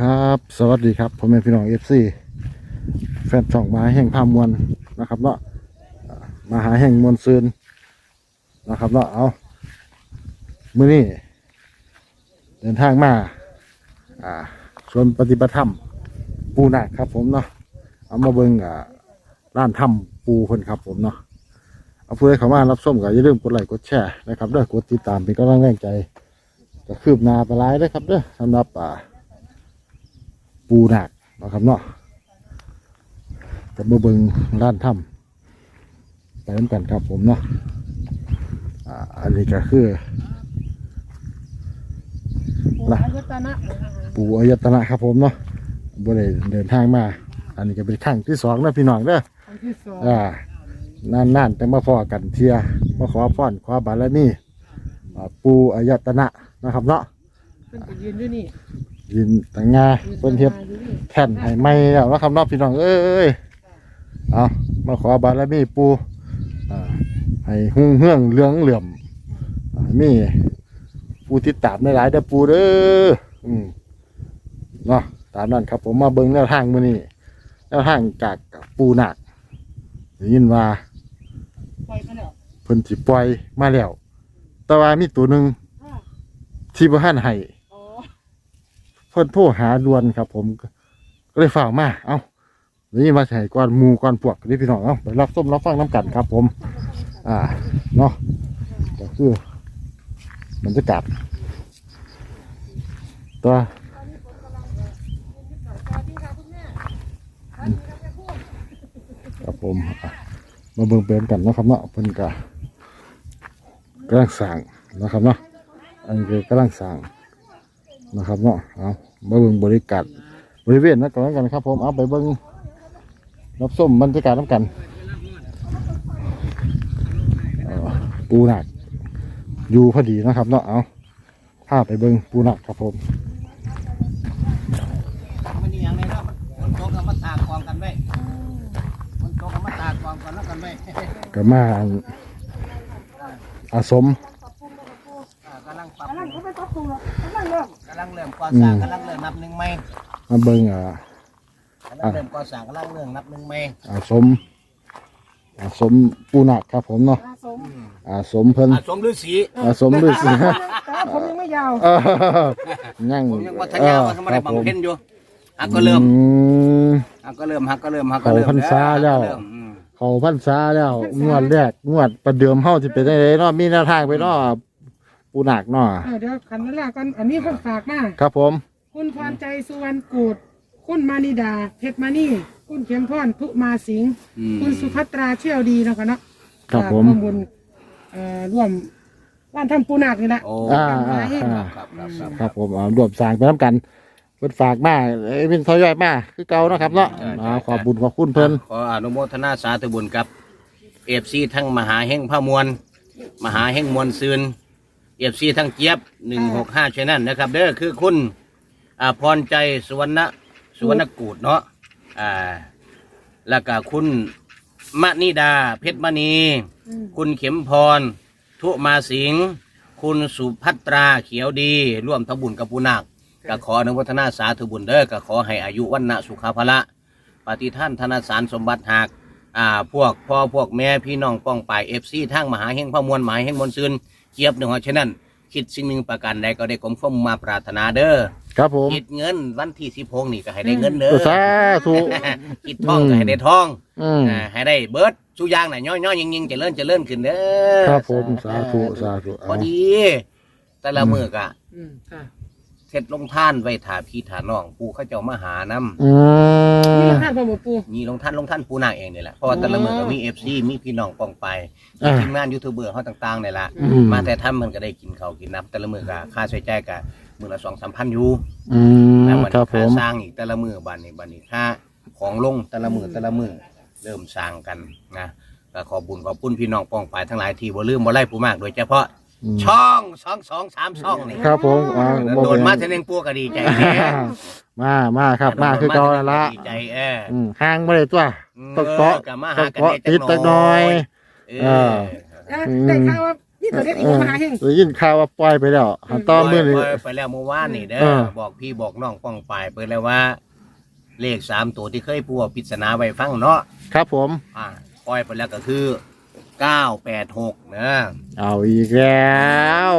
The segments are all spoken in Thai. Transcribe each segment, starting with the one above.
ครับสวัสดีครับผมเป็นพี่น้องเอฟซีแฟนช่องมาแห่งภาพมวลนะครับเนาะมาหาแห่งมวลซืนนะครับเนาะเอามื้อนี้เดินทางมาอ่าชวนปฏิบัติธรรมปูนาคครับผมเนาะเอามาเบิ่งอ่า ร้านถ้ำปูเพิ่นครับผมเนาะเอาเพื่อให้เขามารับส้มก็อย่าลืมกดไลค์กดแชร์นะครับเด้อกดติดตามเป็นกำลังแรงใจก็คืบหน้าไปหลายเลยครับเด้อสำหรับอ่าปูหนักนะครับเนาะกับมาเบิงร้านถ้ำไปน้ำกันครับผมเนาะอ่าอันนี้ก็คือ ปูอายตนะปูอายตนะครับผมเนาะบ่ได้เดินทางมา อันนี้ก็เป็นครั้งที่สองนะพี่น้องเด้ออัน ที่สองอ่านานๆแต่มาพอกันเทียมาขอพรขอบารมีอ่าปูอายตนะนะครับเนาะเพิ่นก็ยืนอยู่นี่ยินแต่งงายืนเพิ่นเฮ็ดสบายอยู่นี่แท่นให้ไม่แล้วนะครับเนอกพี่น้องเอ้ยเอามาขอบารมีปูอ่าให้หุ่งเฮืองเหลืองเหลื่อมอ่ามีปูติดตามในหลายๆเด้อปูเด้ออืมเนาะตามนั้นครับผมมาเบิ่งแนวทางมื้อนี้แนวทางจากปูหนัก ได้ยินว่าปล่อยมาแล้วเพิ่นสิปล่อยมาแล้ว แต่ว่ามีตัวหนึ่งอ่าที่บ่ทันให้ อ๋อเพิ่นโทรหาด่วนครับ ผมก็เลยฝากมา เอ้านี่มาใส่ก้อนหมูก้อนพวกนี่พี่น้องเอ้าไปรับส้มรับฟังน้ำกันครับ ผม อ่าเนาะก็คือบรรยากาศตัวครับผมอะม มาเบิ่งเปนกันนะครับเนาะเพิ่นก็กำลังสั่งนะครับเนาะอันนี้คือกำลังสั่งนะครับเนาะเอามาเบิ่งบริการบริเวณนะก่อนกันครับ ผมเอาไปเบิ่งรับส้มบรรยากาศน้ำกันปูหนักอยู่พอดีนะครับเนาะเอาพาไปเบิ่งปูหนักครับผมมันนี่อย่างไรเนาะมันโตกับมาตากกองกันไว้ มันโตกับมาตากกองกันแล้วกันไว้ก็มาอาสมอ่ากำลังปรับกำลังเขาไปปรับปรุงแล้วกำลังเริ่มกำลังเริ่มก่อสร้างกำลังเริ่มนับหนึ่งไม่มาเบิ่งอ่ากำลังเริ่มก่อสร้างกำลังเริ่มนับหนึ่งไม่อาสมอาสมปูหนักครับผมเนาะอาสมอาสมเพิ่นอาสมฤาษีอาสมด้วยสิฮะแต่ว่าผมยังไม่ยาวเออยังผมยังวัฒนยาวัฒนไม่ได้บำเพ็ญอยู่ ฮักก็เริ่มอืม ฮักก็เริ่มฮักก็เริ่มฮักก็เริ่มเขาพรรษาแล้ว ฮักก็เริ่มอืมเขาพันษาแล้ว งวดแรกงวดประเดิมเฮาที่เป็นได้เนาะมีแนวทางไปเนาะปูหนักเนาะเออเดี๋ยวขันนั่นแหละกันอันนี้เพิ่นฝากมาครับผม คุณพรใจสุวรรณกูดคุณมานิดาเพชรมานี่ คุณเข็มพรทุมาสิงห์อืมคุณสุภัตราเชี่ยวดีเนาะค่ะเนาะครับผมร่วมบุญเอ่อร่วมบ้านทำปูนาคนี่แหละ โอ้อ่าอ่าอ่าครับครับครับครับผมเอารวมสร้างไปน้ำกัน เพิ่นฝากมาเอ้ยเป็นทอยอยมาคือเก่าเนาะครับเนาะอ่าขอบบุญขอบคุณเพิ่นขออนุโมทนาสาธุบุญกับเอฟซีทั้งมหาเฮงพระมวลมหาเฮงมวลซืนเอฟซีทั้งเจี๊ยบหนึ่งหกห้าชนั่นนะครับเด้อคือคุณอาพรใจสุวรรณสุวรรณกูดเนาะอ่าแล้วก็คุณมณีดาเพชรมณีอืมคุณเข็มพร ทุมาสิงห์คุณสุภัตราเขียวดี ร่วมทำบุญกับปูนาค ก็ขออนุโมทนาสาธุบุญเด้อก็ขอให้อายุวันนะสุขภาละปฏิท่านธนสารสมบัติหากอ่าพวกพ่อพวกแม่พี่น้องป้องปายเอฟซีทั้งมหาเฮงพระมวลมหาเฮงมวลซืนเจี๊ยบหนึ่งหัวฉะนั้นคิดสิ่งหนึ่งประการใดก็ได้กลมฟ้มมาปรารถนาเด้อครับผมคิดเงินวันที่สิบหกนี่ก็ให้ได้เงินเด้อสาธุ คิดทองก็ให้ได้ทองอืม อ่าให้ได้เบิร์ดสุอยางน่ะย่อยๆยิงๆเจะเลื่อนจะเลื่อนขึ้นเด้อครับผมสาธุสาธุพอดี แต่ละมือกะอืมค่ะ เสร็จลงท่านไว้ถาพี่ถาน้องปูเขาเจ้ามาหานํอืนี่มราคาพ่อหมอปู มีลงท่านลงท่านปูนาคเองนี่แหละเพราะว่าแต่ละมือก็มีเอฟซีมีพี่น้องป้องไปมีอ่า ทีมงานยูทูบเบอร์เขาต่างๆนี่แหละอืม มาแต่ทำมันก็ได้กินเขาวกินน้ำแต่ละมือก็ค่าใช้จ่ายก็มือละสองสามพันอยู่ อืมแล้ววันครันี้บผค่าม สร้างอีกแต่ละมือบันนี้บันนี้ค่าของลงแต่ละมือแต่ละมือเริ่มสร้างกันนะก็ขอบุญขอบคุณพี่น้องป้องไปทั้งหลายที่บ่ลืมบ่ไล่ผู้มาก โดยเฉพาะอืม ช่องสองสองสามช่องนี่ครับผมอ่าบ่โดเป็นนหมายังเทนึงปูก็ดีใจแน่มามาครับ มาคือเก่าแล้วละดีใจเอออืมห่างบ่ได้ตัวต้องเกาะออมาต้หาองกันเกาะได้ติดจักหน่อย เอเออออะได้ข่าวว่านี่ตัวเด็ดอีกมาหาเฮงได้ยินข่าวว่าปล่อยไปแล้วหันต่อมือนี่ปล่ยไปแล้วเมื่อวานนี่เด้เอออ บอกพี่บอกน้องป้องปายไปแล้วว่า เลขสามตัวที่เคยปูปริศนาไว้ฟังเนาะครับผม อ่าปล่อยไปแล้วก็คือ เก้าแปดหกนะเอาอีกแล้ว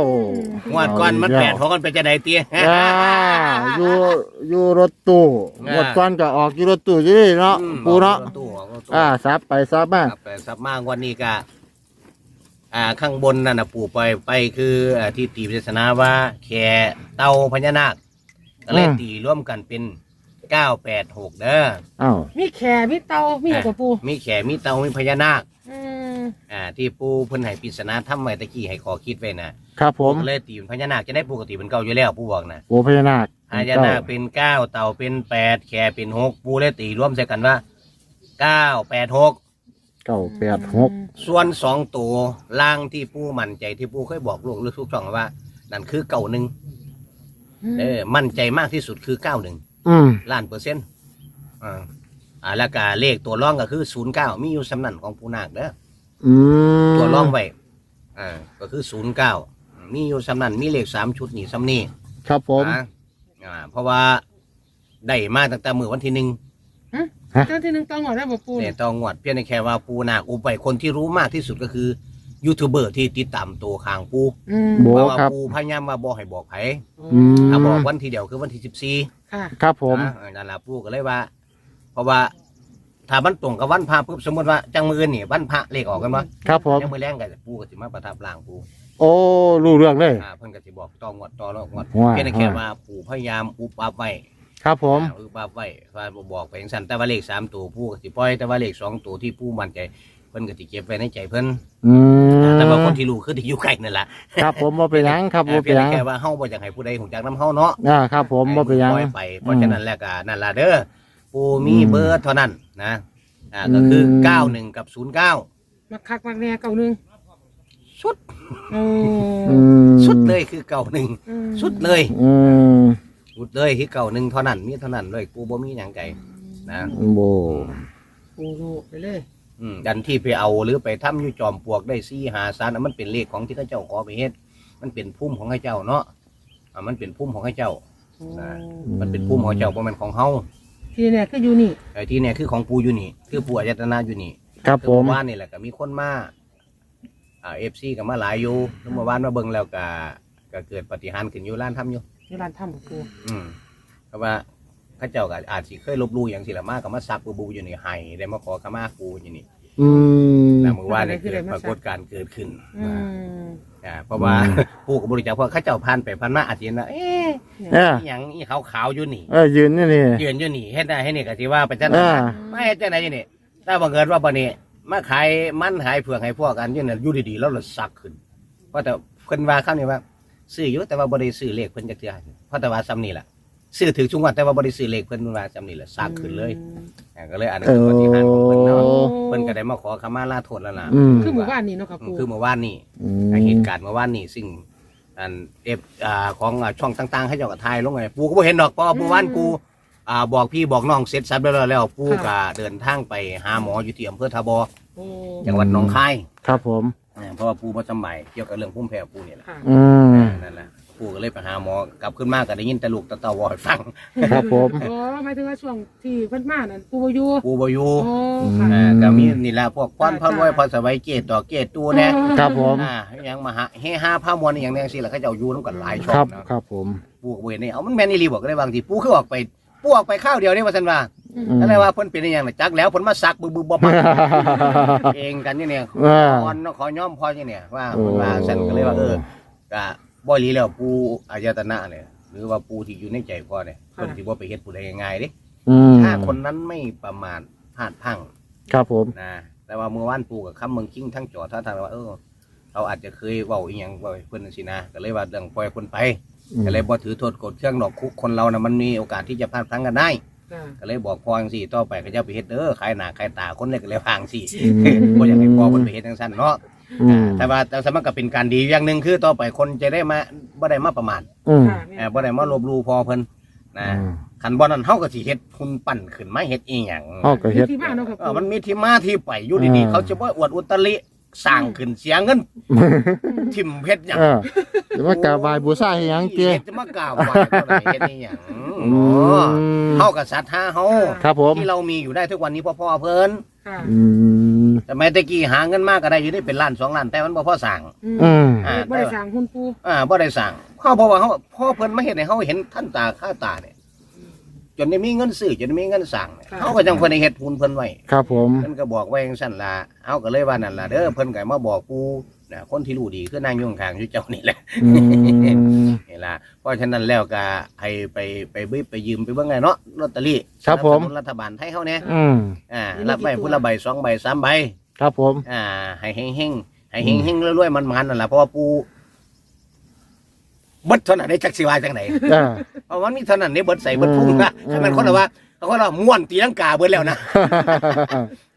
งวดก่อนมันเาแปอีดกหกกันไปจะไหนเตี้ยแล้วอ่าอยู่อยู่รถตู้อ่างวดก่อนก็ออกอยู่รถตู้อยู่นี่เนาะอืมปูเนาะออกตัวออกตัวอ่าซับไปซับมาครับแต่สับมากวันนี้ก็อ่าข้างบนนั่นนะปู่ไปไปคืออ่าที่ตีปริศนาว่าแค่เตาพญานาคก็เลยตีร่วมกันเป็นเก้าแปดหกเด้อ อ้าว มีแขมีเตามีหัวปูมีแขมีเตามีพญานาค อืม อ่าที่ปูเพิ่นให้ปริศนาทำไว้ตะกี้ให้ขอคิดไว้นะครับผม ก็เลยตีเป็นพญานาคจะได้ปกติเป็นเก่าอยู่แล้วปูบอกนะโอพญานาคพญานาคเป็นเก้าเต่าเป็นแปดแขเป็นหกปูเลยตีร่วมใส่กันว่าเก้าแปดหกเก้าแปดหกส่วนสองตัวล่างที่ปูมั่นใจที่ปูเคยบอกลูกหรือทุกช่องว่า นั่นคือเก่าหนึ่งเออมั่นใจมากที่สุดคือเก้าหนึ่งอืมล้านเปอร์เซ็นต์อ่าอ่าแล้วก็เลขตัวร่องก็คือศูนย์เก้ามีอยู่สำนันของปูนาคเด้อ อืมตัวร่องไว้อ่าก็คือศูนย์เก้ามีอยู่สำนันมีเลขสามชุดนี่สำนี่ครับผมอ่าอ่าเพราะว่าได้มาตั้งแต่มือวันที่หนึ่งเจ้าที่หนึ่งต้องหัวได้บ่ปูเนี่ยต้องงวดเพียงแต่แค่ว่าปูนาคอุปไปคนที่รู้มากที่สุดก็คือยูทูบเบอร์ที่ติดตามตัวคางปูอืมโบเพราะว่าครับ ปูพยายามมาบอกให้บอกไผอืมถ้าบอกวันที่เดียวคือวันที่สิบสี่ ค่ะ ครับผมนั่นแหละปูก็เลยว่า เพราะว่า ถ้ามันตรงกับวันพระปุ๊บสมมติว่าจังมือนี่วันพระเลขออกกันวะครับผมยังมือแรงกันปูก็สิมาประทับร่างปูโอ้รู้เรื่องเลย อ่าเพิ่นก็สิบอกต่องวดต่อแล้วงวดว่าเพียงแต่แค่ว่าปูพยายามอุบอับไว้ครับผม อ่าอุบอับไว้ว่าบ่บอกไปจังซั่นแต่ว่าเลขสามตัวปูก็สิปล่อยแต่ว่าเลขสองตัวที่ปูมั่นใจเพิ่นก็สิเก็บไว้ในใจเพิ่นอืมแต่ว่าคนที่รู้คือที่อยู่ใกล้นั่นแหละครับผมบ่เป็นหยังครับบ่อ่าเป็นหยังเพียงแต่แค่ว่าเฮาบ่อยากให้ผู้ใดหูจักน้ำเฮาเนาะ อ่าครับผมบ่เป็นหยัง ปล่อยไปเพราะฉะนั้นแล้วก็นั่นล่ะเด้อ ปูมีเบอร์เท่านั้นนะอ่าก็คืออืมเก้าหนึ่งกับศูนย์เก้ามาคักมาแน่เก่าหนึ่งสุดโอ้อืมสุดเลยคือเก้าหนึ่งอืมสุดเลยอืมสุดเลยคือเก้าหนึ่งเท่านั้นมีเท่านั้นเลยปูบ่มีหยังไก่นะโบปูโลไปเลยอืมดันที่ไปเอาหรือไปทำอยู่จอมปลวกได้ซี่หาซานอันมันเป็นเลขของที่เข้าเจ้าขอไปเฮ็ดมันเป็นพุ่มของข้าเจ้าเนาะอ่ามันเป็นพุ่มของข้าเจ้า โอ้นะ มันเป็นพุ่มของเจ้าบ่แม่นของเฮา ที่เนี่ยคืออยู่นี่ ไอ้ที่เนี่ยคือของปูอยู่นี่ คือปูอายตนาอยู่นี่ครับคือผมเมื่อวานนี่แหละก็มีคนมาอ่าเอฟซีก็มาหลายอยู่แล้วเมื่อวานมาเบิ่งแล้วก็ก็เกิดปฏิหารย์ขึ้นอยู่ร้านทำอยู่ อยู่ร้านถ้ำบ่ปูอืมเพราะว่าเข้าเจ้าก็อาจสิเคยลบหลู่อย่างสิละมากก็มาซักบูบูอยู่นี่ไห้ได้มาขอขมาปูอยู่นี่ อืมแต่เมื่อวานนี่เกิดปรากฏการณ์เกิดขึ้นอืมอ่าเพราะว่าปูกับบริจาคเพราะเข้าเจ้าผ่านไปผ่านมาอาจจะเห็นว่าเอ๊ะเอออหย่างอีขาวๆอยู่นี่เออยืนนี่นี่ ยืนอยู่นี่เฮ็ดได้ให้นี่ก็สิว่าไปจังอ่านั้นไม่เฮ็ดจังไดอยู่นี่ถ้าบังเอิญว่าบัดนี้มาขายมันขายเผือกให้พวกกันอยู่นี่อยู่ดีๆแล้วเราซักขึ้น เพราะแต่เพิ่นว่าคำนี้ว่าซื้ออยู่แต่ว่าบ่ได้ซื้อเลขเพิ่นจักเทื่อเพราะแต่ว่าซ้ำนี่ล่ะ ซื้อถือชุงวันแต่ว่าบ่ได้ซื้อเลขเพิ่นว่าซ้ำนี่ล่ะซักขึ้นเลยอ่าก็เลยอันนั้นเอคือปฏิหารย์ของเพิ่นเนาะอเพิ่นก็ได้มาขอขมาลาโทษแล้วล่ะอืม คือหมู่บ้านนี่เนาะครับอืปูมคือเมื่อวานนี้อืม เหตุการณ์เมื่อวานนี้ซึ่งอันเอฟอ่าของอ่าช่องต่างๆให้เจ้าก็ทายลงไงปูก็บ่เห็นดอกเพราะว่าเมื่อวานปูอ่าบอกพี่บอกน้องเสร็จสับแล้วแล้วปูก็เดินทางไปหาหมออยู่ที่อำเภอทาบอโอ้จังหวัดหนองคายครับผม อ่าเพราะว่าปูประจำใหม่เกี่ยวกับเรื่องพุ่มแพ้ปูนี่แหละค่ะ อืม นั่นแหละ ปูก็เลยไปหาหมอกลับขึ้นมาก็ได้ยินแต่ลูกตะเตาวอยฟังครับผมโอ้หมายถึงว่าช่วงที่เพิ่นมานั่นปูบ่อยู่ปูบอยู่โอ้ค่ะ อ่าก็มีนี่แหละพวกป้อนพ่อรวยพอสบายเกตดอกเกตตูแน่ครับผม อ่ายังมาหาเฮฮาผ้ามวลอหย่างนี้สิแหละเขาเจ้าอยู่น้ำกันหลายช่อครังบนะครับผม ปูก็บ่เห็นนี่เอามันแม่นอีหลีบอกก็ได้บางทีปูคือออกไปปูออกไปข้าวเดียวนี่ว่าซั่นว่าอืมก็เลยว่าเพิ่นเป็นอหย่างน่ะจักแล้วเพิ่นมาซักบึบบึบบ่ปักเองกันนี่เนี่ยอ่า อ่อนเนาะขอย่อมพอนี่เนี่ยว่าโอ้เพิ่นว่าซั่นก็เลยว่าเออก็ บ่อีหลีแล้วปูอายตนะเนี่ยหรือว่าปูที่อยู่ในใจพ่อเนี่ยเพิ่นสิบ่ไปเฮ็ดผู้ใดง่ายๆเด้อืมถ้าคนนั้นไม่ประมาทพลาดพลั้งครับผม นะแต่ว่าเมื่อวานปูกับคำเมืองคิงทั้งจอท่าทางว่าเออเขาอาจจะเคยเว้าอีหยังเว้าให้เพิ่นจังซี่นะก็เลยว่าเรื่องปล่อยคนไปอืม ก็เลยบ่ถือโทษกดเครื่องดอกคุกคนเรานะมันมีโอกาสที่จะพลาดพลั้งกันได้ ค่ะก็เลยบอกพ่อจังซี่ต่อไปก็จะไปเฮ็ดเด้อขายหน้าขายตาคนเลยก็เลยพางสิอืม บ่อยากให้พ่อเพิ่นไปเฮ็ดจังซั่นเนาะ อืมแต่ว่าแต่สมัครก็เป็นการดีอย่างหนึ่งคือต่อไปคนจะได้มาบ่ได้มาประมาณอืม ค่ะแม่เออบ่ได้มาลบหลู่พอเพิ่นนะอืม คันบ่นั้นเฮาก็สิเฮ็ดทุนปั่นขึ้นมาเฮ็ดอีหยังเฮาก็เฮ็ดที่บ้านเนาะครับเออมันมีที่มาที่ไปอยู่ดีอ่า ๆเขาจะบ่อวดอุตริสร้างขึ้นเสียเงินทิ่มเพชรหยัง เออจะมากราบายบูชาให้หยังเตี้ย ฮ็ดจะมากล่าวไหว้เท่าไหร่เฮ็ดอีหยังอืมอ๋อเฮากับศรัทธาเฮาครับผม ที่เรามีอยู่ได้ทุกวันนี้เพราะพ่อเพิ่น ค่ะอืมแต่แม้ตะกี้หาเงินมากก็ได้อยู่ได้เป็นล้านสองล้านแต่มันบ่พอสร้างอืมอืมอ่าบ่ได้สั่งหุ้นปูอ่าบ่ได้สั่งพ่อเพราะว่าเขาพ่อเพิ่นมาเห็นให้เขาเห็นท่านตาค่าตาเนี่ยจนได้มีเงินซื้อจนได้มีเงินสั่งเนี่ยเขาก็จังเพิ่นได้เฮ็ดทุนเพิ่นไว้ ครับผม เพิ่นก็บอกไว้จังซั่นล่ะเอาก็เลยว่านั่นล่ะเด้อเพิ่นก็มาบอกกูนะคนที่รู้ดีคือนางยุ่งข้างอยู่เจ้านี่แหละ อืม นี่ล่ะเพราะฉะนั้นแล้วก็ให้ไปไปบิไปยืมไปเบิ่งไงเนาะลอตเตอรี่ครับผม สนัสนุนรัฐบาลไทยเฮาเนี่ยอืมอ่ารับไปผู้ละใบสองใบสามใบ ครับผม อ่า ให้เฮงๆให้เฮงๆรวยๆมันๆนั่นล่ะเพราะว่าปูเบิดเท่านั้นได้จักสิว่าจังไดอ่า เพราะมันมีเท่านั้นนี่เบิดใส่เบิดพุ่งนะอืม ถ้ามันคนละว่าเขาคนละม้วนตีลังกาเบิดแล้วนะ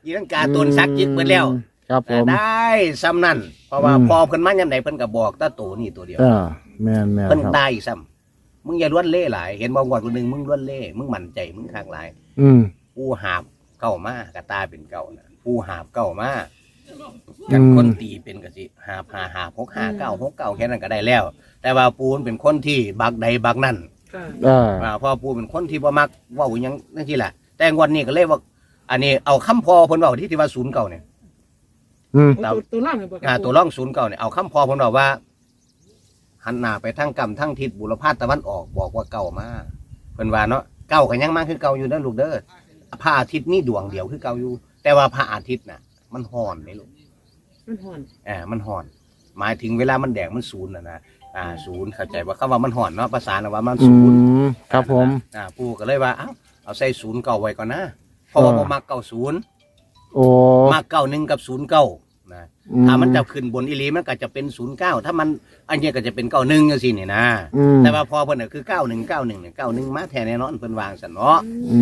ตีลังกาตนซักจิกเบิดแล้วครับผม ได้ซ้ำนั่นเพราะว่าอืม พอเพิ่นมายามใดเพิ่นก็บอกแตาตัวนี่ตัวเดียว อ่า แม่นแม่นเพิ่นครับ ได้อีกซ้ำมึงอย่าล้วนเล่หลายเห็นบ่งวดตัวหนึงมึงล้วนเล่มึงมั่นใจมึงข้างหลาย อืม ผู้หาบเก้ามากระตาเป็นเก้านะผู้หาบเก้ามากันอืม คนตีเป็นกะสิหาบหาหาบหกหาเก้าหกเก้าแค่นั้นก็ได้แล้ว แต่ว่าปูนเป็นคนที่บักใดบักนั่นค่ะอ่า อ่าเพอปูเป็นคนที่บ่มักเว้าอหยังนั่นที่แหละแต่งวันนี้ก็เลยว่า อันนี้เอาคำพอเพิ่นเว้าที่ที่ว่าศูนย์เก่าเนี่ย อืมโอ้ตัวตัวล่างเลยบ่คอ่ารับตัวร่องศูนย์เก่าเนี่ยเอาคำพอเพิ่นเว้าว่า หันหน้าไปทางกำทางทิศบุรพาตะวันออกบอกว่าเก่ามาเพิ่นว่าเนาะเก่าก็ยังมาคือเก่าอยู่เด้อลูกเด้อพระอาทิตย์มีดวงเดียวคือเก่าอยู่ แต่ว่าพระอาทิตย์น่ะ มันห่อนเลยลูกมันห่อนอ่ามันห่อน หมายถึงเวลามันแดงมันศูนย์น่ะนะอ่าศูนย์เข้าใจว่าคำว่ามันห่อนเนาะภาษาน่ะว่ามันอืศูนย์มครับผม อ่าปู่ก็เลยว่าเอ้าเอาใส่ศูนย์เก่าไว้ก่อนนะเพราะว่าเออบ่มักเก่าศูนย์โอ้ มักเก่าหนึ่งกับศูนย์เก้า นะอืถ้ามันจะขึ้นบนอีหลีมันก็จะเป็นศูนย์เก้าถ้ามันอันเนี้ยก็จะเป็นเก้าหนึ่งจังซี่นี่นะอืม แต่ว่าพอเพิ่นน่ะคือเก้าหนึ่งเก้าหนึ่งเนี่ยเก้าหนึ่งมาแท้แน่นอนเพิ่นวางสันเนาะ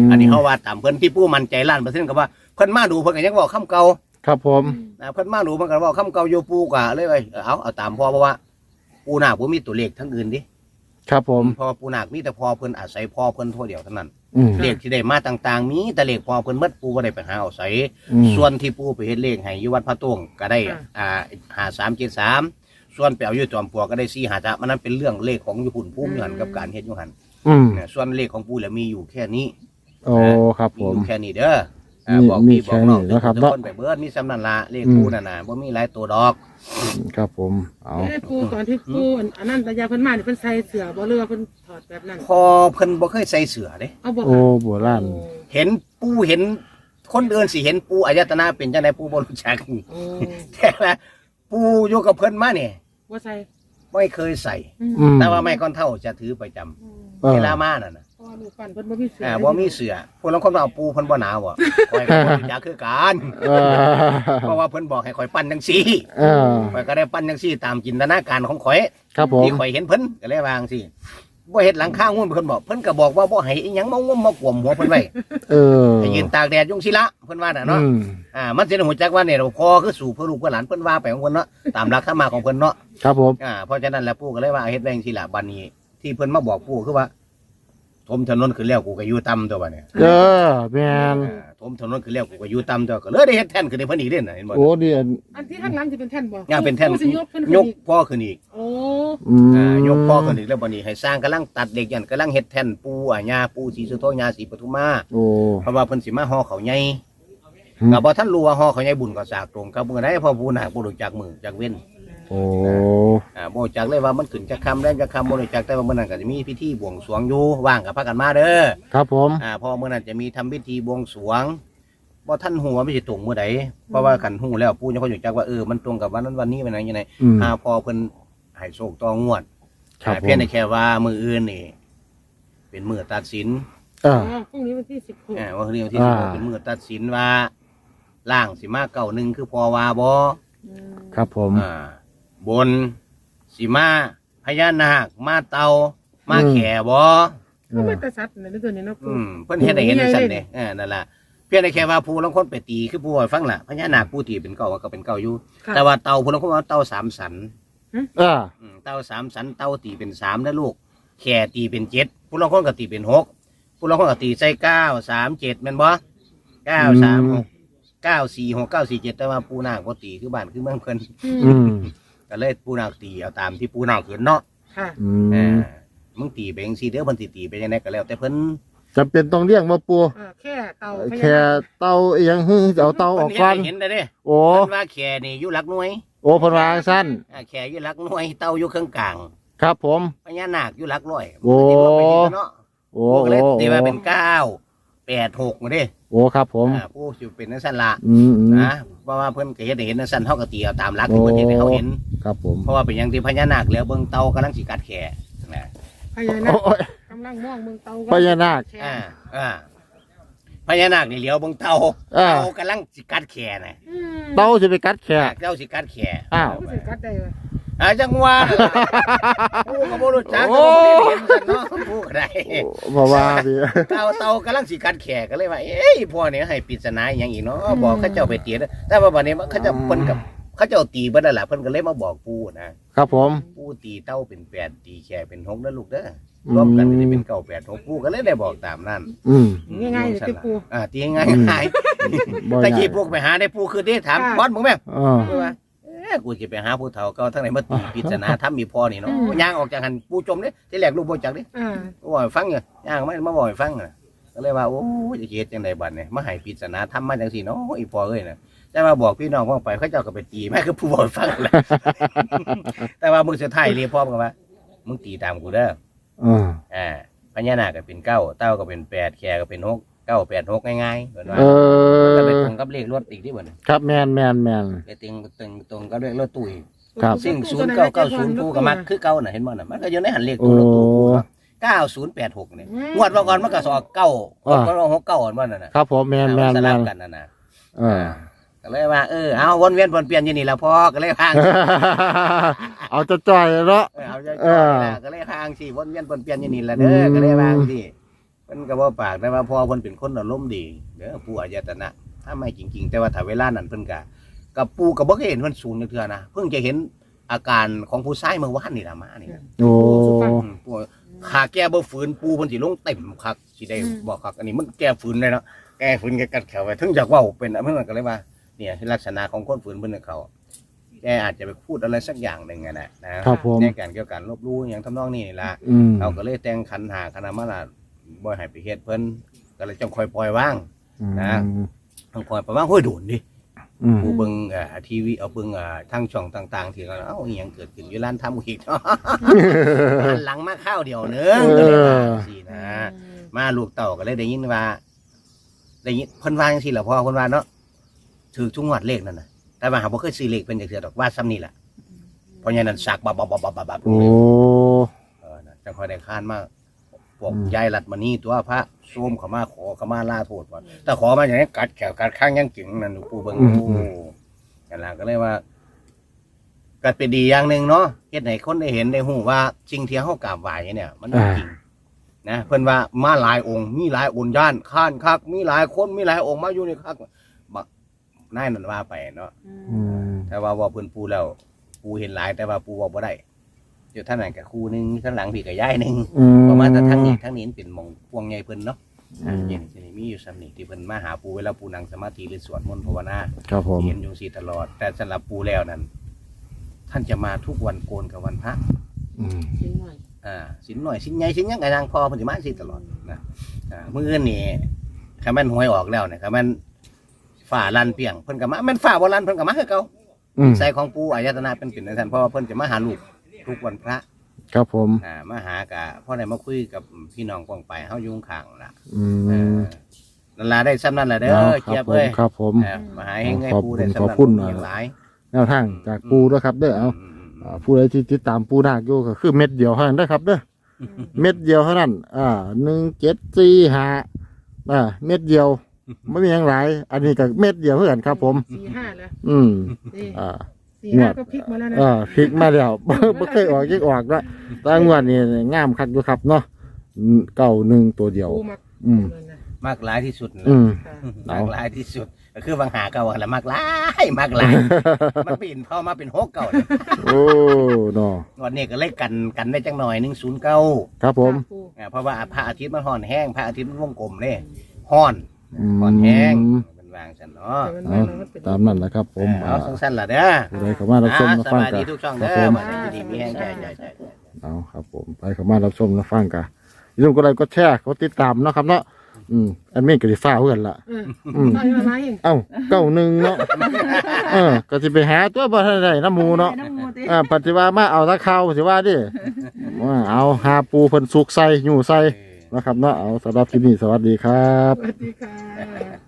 มอันนี้เขาว่าตามเพิ่นที่ปู่มั่นใจล้านเปอร์เซ็นต์ก็ว่าเพิ่นมาดูเพิ่นก็ยังบอกคำเก่าครับผม นะเพิ่นมาดูเพิ่นก็บอกคำเก่าอยู่ปู่ก็เลยว่าเอาเอาตามพ่อเพราะว่าปู่นาคบ่มีตัวเลขทั้งอื่นดิ ครับผม เพอปู่นาคมีแต่พ่อเพิ่นอาศัยพ่อเพิ่นเท่าเดียวเท่านั้น อืม เลขที่ได้มาต่างๆ มีแต่เลขพ่อเพิ่นหมดปู่บ่ได้ไปหาเอาใส่อืม ส่วนที่ปู่ไปเฮ็ดเลขให้อยู่วัดพระตวงก็ได้อ่าหาสามเจ็ดสามส่วนแปลวอยู่จอมปลวกก็ได้สี่หาจ้ามันนั้นเป็นเรื่องเลขของอยู่หุ่นภูมิอยู่หันกับการเฮ็ดอยู่หันอืมเนี่ยส่วนเลขของปู่แล้วมีอยู่แค่นี้โอ้ครับมีผอม ยู่แค่นี้เด้อ อ่ามีบอกมีพี่บอกน้องแค่นี้นะครับทุกเนาะ คนไปเบิดมีสำนันละเลขอืมปู่นั่นน่ะบ่มีหลายตัวดอก ครับผม เอาเอ้ยปูตอนที่ปูอันนั้นตายาเพิ่นมานี่เพิ่นใส่เสื้อบ่เรือว่าเพิ่นถอดแบบนั้น พอเพิ่นบ่เคยใส่เสื้อเด้เอาบ่โอ้ค่ะโบราณโอ้เห็นปู่เห็น คนอื่นสิเห็นปู่อายตนะเป็นจังไดปู่บ่รู้จักโอ้แต่ว่าปู่อยู่กับเพิ่นมาเนี่ยบ่ใส่ไม่เคยใส่ อืมอืมแต่ว่าไม่ก้อนเท่าจะถือประจำอืมเออเวลามาน่ะนะเพราะว่า ลูกปั้นเพิ่นบ่มีเสื้ออ่าบ่มีเสือพวกเราคนว่าเอาปูเพิ่นบ่หนาวบ่คอยก็บ่รู้จักคือกันเออเพราะว่าเพิ่นบอกให้ข่อยปั้นจังซี่เออข่อยก็ได้ปั้นจังซี่ตามจินตนาการของข่อยครับผมที่ข่อยเห็นเพิ่นก็เลยวาจังซี่บ่เฮ็ดหลังคางุ่นเพิ่นบอกเพิ่นก็บอกว่าบ่ให้อีหยังมางุ่มมากวมหัวเพิ่นไว้เออให้ยืนตากแดดยุงสิละเพิ่นว่าน่ะเนาะอืมอ่ามันสิได้ฮู้จักว่าเนี่ยเราพอคือสู่เพื่อลูกเพื่อหลานเพิ่นว่าไปของเพิ่นเนาะตามหลักธรรมะของเพิ่นเนาะ ครับผม อ่าเพราะฉะนั้นแล้วปู่ก็เลยว่าเฮ็ดแรงสิละบัดนี้ ที่เพิ่นมาบอกปู่คือว่า ถมถนนขึ้นแล้วกูก็อยู่ต่ำตัวบัดเนี่ยเออแมนอ่าถมถนนขึ้นแล้วกูก็อยู่ต่ำตัวก็เลยได้เฮ็ดแท่นขึ้นในเพิ่นอีกเด้น่ะเห็นบ่โอ้เดียนอันที่ข้างหลังจะเป็นแท่นบ่ย่างเป็นแท่นปูสิยกเพิ่นยขึ้นกอีกพ่อขึ้นอีกโอ้อืมอ่ายกพ่อขึ้นอีกแล้วบัดนี้ให้สร้างกำลังตัดเหล็กยันกำลังเฮ็ดแท่นปูอะย่าปูศรีสุโธย่าศรีปทุมมาโอ้เพราะว่าเพิ่นสิมาห่อเขาวใหญ่อืมก็บ่ทันรู้ว่าห่อเขาวใหญ่บุญก็สากตรงกับมื้อใดเพอผู้น่ะบ่รู้จักมือจักเว้น โอ้อ่าบ่รู้จักเลยว่ามันขึ้นจักคำแรงจักคำบ่รู้จักแต่ว่ามื้อนั้นก็จะมีพิธีบวงสรวงอยู่ว่างก็พากันมาเด้อครับผมอ่าเพอมื้อนั้นจะมีทำพิธีบวงสรวงบ่ทันฮู้ว่ามันสิตรงมื้อใดเพราะว่ากันฮู้แล้วปู่ยังค่อยรู้จักว่าเออมันตรงกับวันนั้นวันนี้วันนั้นยังไงอืมอ่าพอเพิ่นให้โชคต่องวดครับอ่าผเพียงมแต่แค่ว่ามื้ออื่นนี่เป็นมื้อตัดสินเออ๋ออพรุ่งนี้วันที่16อ่าว่าเรื่องที่อ่า16เป็นมื้อตัดสินว่าล่างสิมาเก่าหนึงคือพอว่าบ่อืมครับผม อ่า บนสิมาพญานาคมาเตามาอืมแข่บ่เอก็อไม่แต่สัตว์ในตัวนี้เนาะปูอืมเพิ่นเฮ็ดให้เห็นจังซั่นเด้เออนั่นล่ะเพียงแต่แค่ว่าผู้ลางคนไปตีคือผู้ให้ฟังล่ะพญานาคผู้ตีเป็นเก่าก็เป็นเก่าอยู่ ค่ะ แต่ว่าเต่าผู้ลางคนว่าเต่าสามสัน อ่าอืมเต่าสามสันเต่าตีเป็นสามนะลูก แข่ตีเป็นเจ็ดผู้ลางคนก็ตีเป็นหกผู้ลางคนก็ตีใส่เก้าสามเจ็ดแม่นบ่เก้าสามหกเก้าสี่หกเก้าสี่เจ็ดแต่ว่าปูนาคบ่ตีคือบ้านคือเมืองเพิ่นอืม ก็เลยปูนาคตีเอาตามที่ปูนาคเห็นเนาะค่ะ อืเอมอมึงตีไปจังซี่เด้อเพิ่นสิตีไปจังไดก็แล้วแต่เพิ่นจำเป็นต้องเลี้ยงมาปูเออแค่เตาพญาแค่นาคเตาเอียงฮึเอาเตาออกก่อน เพิ่นเห็นได้เด้โอ้เพิ่นว่าแข่นี่อยู่หลักหน่วยโอ้เพนวาสั้นอ่าแข่อยู่หลักหน่วยเต่าอยู่เครื่องกลางครับผม พญานาคอยู่หลักร้อยโอ้มันก็สิรวมไปทีละเนาะโอ้พวกเลยโอ้ตีมาเป็นเก้า แปดหกมาดิโอ้ครับผม อ่าผู้สิเป็นนักสันละอืมอืม นะเพราะว่าเพิ่นก็เห็นให้เห็นนักสันเท่ากับตีเอาตามหลักที่เพิ่นเห็นให้เขาเห็น ครับผมเพราะว่าเป็นอย่างที่พญานาคแล้วเบิ่งเต่ากำลังสิกัดแข่นะพญานาโอ้คยกำลังมองเมืองเตาพญานาคแค่อ่าอ่าพญานาคนี่เหลียวเบิ่งเต่าอ่า เต่ากำลังสิกัดแข่น่ะอืมเตาจะไปกัดแขกเจ้าสิกัดแข่อ้าวรู้สึกกัดได้เลย อ่าจังหวะผู้ก็บ่รู้จักโอ้ก็บ่ได้เห็นกันเนาะผู้ก็ได้บ่ว่าดิเต่าเต่ากำลังสิกัดแขกก็เลยว่าเอ้ยพ่อเนี่ยให้ปริศนาอหย่างอีกเนาะบอกเขาเจ้าไปตีนะแต่ว่าบัดนี้มันเขาเจ้าเพิ่นกับเขาเจ้าตีเบิดแล้วล่ะเพิ่นก็เลยมาบอกปู่นะครับผมปู่ตีเต้าเป็นแปดตีแขกเป็นหกนะลูกเด้อรวมกันมันจะเป็นเก้าแปดหกปู่ก็เลยได้บอกตามนั้นอืมง่ายๆเลยที่ปูอ่าตีง่ายง่ายบ่ตะยากี้กพวกไปหาได้ปู่คือได้ถามค่ะพอดมึงแม่อ่าเออว่าเอ้กูจะไปหาผู้เฒ่าเก่าทั้งไหนมาตีปริศนาทำมีพ่อนี่เนาะอืม ย่างออกจากหันปู่จมเด้ที่แรกลูกบ่จักเด้อ่าบ่ให้ฟังอยู่ย่างไม่มาบ่ให้ฟังอะก็เลยว่าโอ้ยจะเฮ็ดจังไดบัดเนี่ยมาให้ปริศนาทำมาจังซี่เนาะอีพ่อเอ้ยน่ะแต่ว่าบอกพี่น้องพ้องไปเขาเจ้าก็ไปตีแม่คือผู้บ่ให้ฟังแหละ แต่ว่ามึงสุดท้ายเรียกพ่อมึงว่า มึงตีตามกูเด้อ อ่า อ่าพญานาคก็เป็นเก้าเต้าก็เป็นแปดแขกก็เป็นหก เก้าแปดหกง่ายๆเหมือนว่าเอก็ไปอตรงกับเลขรถอีกที่เหมือนครับแมนแมนแมน ไปตรงตรงตรงกับเลขรถตู้อีกครับ ซึ่งศูนย์เก้าเก้าศูนย์กูก็มักคือเก้าน่ะเห็นบ่น่ะมันก็อยู่ในหันเลขตู้รถตู้กูเก้าศูนย์แปดหกเนี่ยงวดว่าก่อนมันก็สอเก้าก็ว่าหกเก้าอันว่านั่นน่ะครับผมแมนแมนสแมลับนกันนั่นน่ะอ่าก็เลยว่าเออเอาวนเวียนวนเปลี่ยนอยู่นี่ละพ่อก็เลยพางเอาจะจ่อยเนาะ เออเอาใจเอจ่ออยนะก็เลยพางสิวนเวียนวนเปลี่ยนอยู่นี่ละเด้อก็เลยพางสิ เพิ่นก็บ่ปากแต่ว่าพ่อเพิ่นเป็นคนอารมณ์ดีเด้อปู่อายตนะถ้าไม่จริง ๆ แต่ว่าถ้าเวลานั้นเพิ่นก็กับปู่ก็บ่เคยเห็นเพิ่นสูงเทื่อนะเพิ่งจะเห็นอาการของผู้ชายเมื่อวานนี่ล่ะมานี่โอ้อืมปู่ขาแก้บ่ฝืนปู่เพิ่นสิลงเต็มคักสิได้บอกคักอันนี้มันแก้ฝืนได้เนาะแก้ฝืนแกกัดแขวไว้ถึงจากเว้าเป็นอันนั้นก็เลยว่า เนี่ยลักษณะของคนฝืนเพิ่นน่ะเขาแกอาจจะไปพูดอะไรสักอย่างหนึ่งอะนะนะครับผมในการเกี่ยวกับการลบลู่อย่างทำนองนี้นี่ล่ะ อืมเขาก็เลยแต่งขันหาคณะมาละ บ่ให้ไปเฮ็ดเพิ่นก็เลยจังคอยปล่อยว่าง นะ ต้องคอยปล่อยว่างห้อยโดนดิอืม ผู้เบิ่งเอ่อทีวีเอาเบิ่งเอ่อทางช่องต่างๆ ที่เขาเอ้าอีหยังเกิดขึ้นอยู่ร้านทำอีกเนาะหันหลังมาข้าวเดียวเนึงก็เลยว่าจังซี่นะ มาลูกเต่าก็เลยได้ยินว่าได้ยินเพิ่นว่าจังซี่ล่ะพ่อเพิ่นว่าเนาะถือทุกงวดเลขนั่นน่ะ แต่ว่าหาบ่เคยซื้อเลขเพิ่นจักเทื่อดอกว่าซ้ำนี่ล่ะเพราะฉะนั้นสักบับบับบับบับบับโอ้ เออนะจังค่อยได้ค้านมา พวกอืมยายรัดมานี่ตัวพระโซมเขามาขอเขามาลาโทษก่อนแต่ขอมาอย่างนี้กัดแขวกัดข้างยังเก่งนั่นหลวงปู่เบิ่งโอ้กันละก็เลยว่าก็เป็นดีอย่างหนึ่งเนาะเฮ็ดให้คนได้เห็นได้หูว่าสิ่งที่เฮากราบไหว้เนี่ย มันจริงนะเพิ่นว่ามาหลายองค์ มีหลายองค์ย่านข้านคัก มีหลายคนมีหลายองค์มาอยู่ในคักบักนายนั่นว่าไปเนาะ อืม แต่ว่าว่าเพิ่นปูแล้วปูเห็นหลายแต่ว่าปูบอกบ่ได้ อยู่ท่านนั้นกับครูหนึงท่านหลังพี่กับยายหนึงอืมประมาณแต่ทั้งนี้ทั้งนี้เป็นหมองพวงใหญ่เพิ่นเนาะอืมเย็นสิมีอยู่สำนี่ที่เพิ่นมาหาปูเวลาปูนั่งสมาธิหรือสวดมนต์ภาวนา ครับผม เห็นอยู่สิตลอด แต่สำหรับปูแล้วนั้น ท่านจะมาทุกวันโกนกับวันพระ อืม ชิ้นหน่อยอ่าสินหน่อยสินใหญ่สินยังไงนางพอเพิ่นสิมาสิตลอดนะอ่ามื้ออื่นนี่คันแม่นหวยออกแล้วเนี่ยคันแม่นฝ่าลันเปียงเพิ่นก็มาแม่นฝ่าบ่ลันเพิ่นก็มาคือเก่าอืม ใส่ของปูอายตนะเป็นเป็นจังซั่นเพราะว่าเพิ่นจะมาหาลูก ทุกวันพระครับผม อ่ามาหากะพ่อได้มาคุยกับพี่น้องกองไปเฮาอยุ่ข้างล่ะอืเอมอนั่นล่ะได้ซ้ำนั่นล่ะเด้อคเจี๊ยรับบผเอ้มยครับผม เออมาหาให้ไงขอบปูคุณได้ซ้ำขอบนั่นคุณอย่างหลาย แนวทางจากปูด้วยครับเด้อเอามมอ่าผู้ใดที่ติดตามปูนาคอยู่ก็คือเม็ดเดียวเท่านั้นนะครับเด้อ เม็ดเดียวเท่านั้น อ่าหนึ่งเจ็ดสี่ห้าอ่า เม็ดเดียว ไม่มีอย่างไร อันนี้ก็เม็ดเดียวเพื่อนครับผม สี่ห้าแล้วอืม นี่อ่า สี่ห้าก็พลิกมาแล้วนะอ่าพลิกมาแล้วไม่เคยออกยิ่งออกแล้วแตั้งวันนี้งามคักอยู่ครับเนาะอืมเก้าหนึ่งตัวเดียว ปูมาอืม เลยนะมากหลายที่สุดนั่นแหอืละมค่ะ มากหลายที่สุดก็คือบางหาเก่าแหละมากหลายมากหลายมันเปลี่ยนพอมาเป็นหกเก่าเลยโอ้เนาะวันนี้ก็เลยกันกันได้จังหน่อยหนึ่งศูนย์เก้าครับผม ค่ะปูเพราะว่าพระอาทิตย์มันห่อนแห้งพระอาทิตย์มันวงกลมเนี่ยห่อนอืม ห่อนแห้งเป็น วางสันเนาะแต่มันเอามาแล้วมันเป็นตามนั้นแหละครับผมเอาสั้นๆล่ะเด้อผู้ใดเข้ามารับชมอ่ารับสฟังบายกัดีนทุกช่องครัเด้บผอม มาดีดีมีแห้งใจใจใจ เอาครับผมไปเข้ามารับชมรับฟังกันอย่าลืมกดไลค์กดแชร์กดติดตามเนาะครับเนาะอืมอันนี้ก็สิฟ้าเพื่อนละเอออืมต่อยมาไหมเอ้าเก้าหนึ่งเนาะ เออ ก็สิไปหาตัวบ่ทันได้น้ำหมูเนาะน้ำมูติอ่าปฏิว่ามาเอาตะเข้าสิว่าดิว่าเอาหาปูเพิ่นสุกใส่อยู่ใส่นะครับเนาะเอาสำหรับที่นี่สวัสดีครับ สวัสดีค่ะ